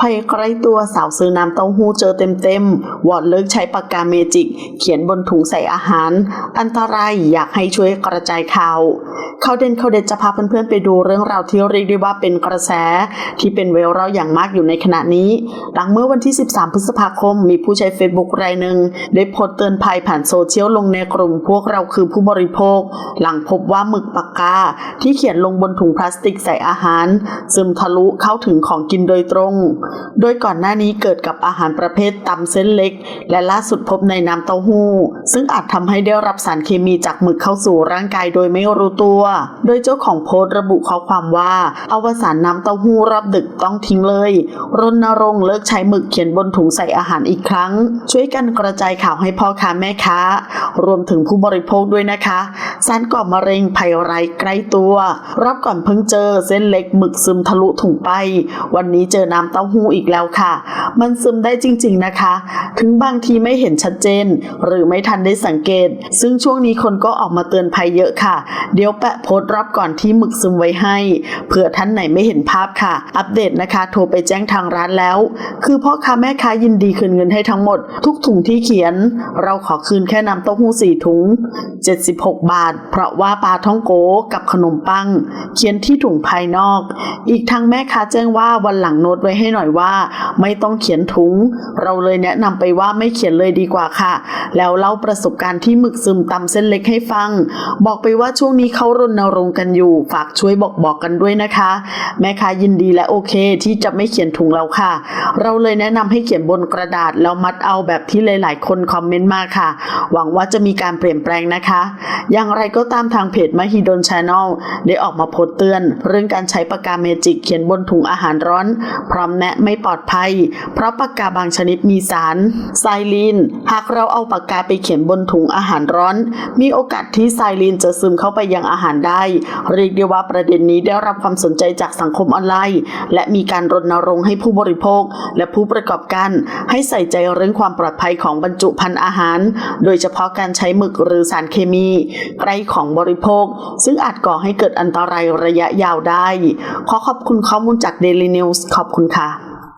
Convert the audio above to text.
ภัยใกล้ตัวสาวซื้อน้ำเต้าหู้เจอเต็มๆ วอดเลิกใช้ปากกาเมจิก เขียนบนถุงใส่อาหาร อันตรายอยากให้ช่วยกระจายข่าวข่าวเด่นข่าวเด็ดจะพาเพื่อนๆไปดูเรื่องราวที่เรียกได้ว่าเป็นกระแส ที่เป็นไวรัลอย่างมากอยู่ในขณะนี้ หลังเมื่อวันที่ 13 พฤษภาคม มีผู้ใช้ Facebook รายหนึ่งได้โพสต์เตือนภัยผ่านโซเชียลลงในกลุ่มพวกเราคือผู้บริโภค หลังพบว่าหมึกปากกา ที่เขียนลงบนถุงพลาสติกใส่อาหาร ซึมทะลุเข้าถึงของกินโดยตรงโดยก่อนหน้านี้เกิดกับอาหารประเภทตำเส้นเล็ก และล่าสุดพบในน้ำเต้าหู้ ซึ่งอาจทำให้ได้รับสารเคมีจากหมึกเข้าสู่ร่างกายโดยไม่รู้ตัว โดยเจ้าของโพสต์ระบุข้อความว่า อวสานน้ำเต้าหู้รอบดึกต้องทิ้งเลย รณรงค์เลิกใช้หมึกเขียนบนถุงใส่อาหารอีกครั้ง ช่วยกันกระจายข่าวให้พ่อค้าแม่ค้า รวมถึงผู้บริโภคด้วยนะคะ สารก่อมะเร็งภัยร้ายใกล้ตัว รอบก่อนเพิ่งเจอเส้นเล็กหมึกซึมทะลุถุงไป วันนี้เจอน้ำเต้าหู้อีกแล้วค่ะ มันซึมได้จริงๆนะคะ ถึงบางทีไม่เห็นชัดเจน หรือไม่ทันได้สังเกต ซึ่งช่วงนี้คนก็ออกมาเตือนภัยเยอะค่ะ เดี๋ยวแปะโพสต์รอบก่อนที่หมึกซึมไว้ให้ เผื่อท่านไหนไม่เห็นภาพค่ะ อัปเดตนะคะ โทรไปแจ้งทางร้านแล้ว คือพ่อค้าแม่ค้ายินดีคืนเงินให้ทั้งหมด ทุกถุงที่เขียน เราขอคืนแค่น้ำเต้าหู้สี่ถุง 76 บาท เพราะว่าปลาท่องโกกับขนมปัง เขียนที่ถุงภายนอก อีกทั้งแม่ค้าแจ้งว่าวันหลังโน้ตไว้ให้หน่อยว่า ไม่ต้องเขียนถุง เราเลยแนะนำไปว่าไม่เขียนเลยดีกว่าค่ะ แล้วเล่าประสบการณ์ที่หมึกซึมตำเส้นเล็กให้ฟัง บอกไปว่าช่วงนี้เขารณรงค์กันอยู่ ฝากช่วยบอกบอกกันด้วยนะคะ แม่ค้ายินดีและโอเคที่จะไม่เขียนถุงแล้วค่ะ เราเลยแนะนำให้เขียนบนกระดาษแล้วมัดเอาแบบที่หลาย ๆ คนคอมเมนต์มาค่ะ หวังว่าจะมีการเปลี่ยนแปลงนะคะ อย่างไรก็ตามทางเพจมหิดลชาแนลได้ออกมาโพสต์เตือน เรื่องการใช้ปากกาเมจิกเขียนบนถุงอาหารร้อน พร้อมแนะไม่ปลอดภัย เพราะปากกาบางชนิดมีสารไซลีนหากเราเอาปากกาไปเขียนบนถุงอาหารร้อน มีโอกาสที่ไซลีนจะซึมเข้าไปยังอาหารได้ เรียกได้ว่าประเด็นนี้ได้รับความสนใจจากสังคมออนไลน์ และมีการรณรงค์ให้ผู้บริโภค และผู้ประกอบการให้ใส่ใจเรื่องความปลอดภัยของบรรจุภัณฑ์อาหาร โดยเฉพาะการใช้หมึกหรือสารเคมีใกล้ของบริโภค ซึ่งอาจก่อให้เกิดอันตรายระยะยาวได้ ขอขอบคุณข้อมูลจาก Daily News ขอบคุณค่ะ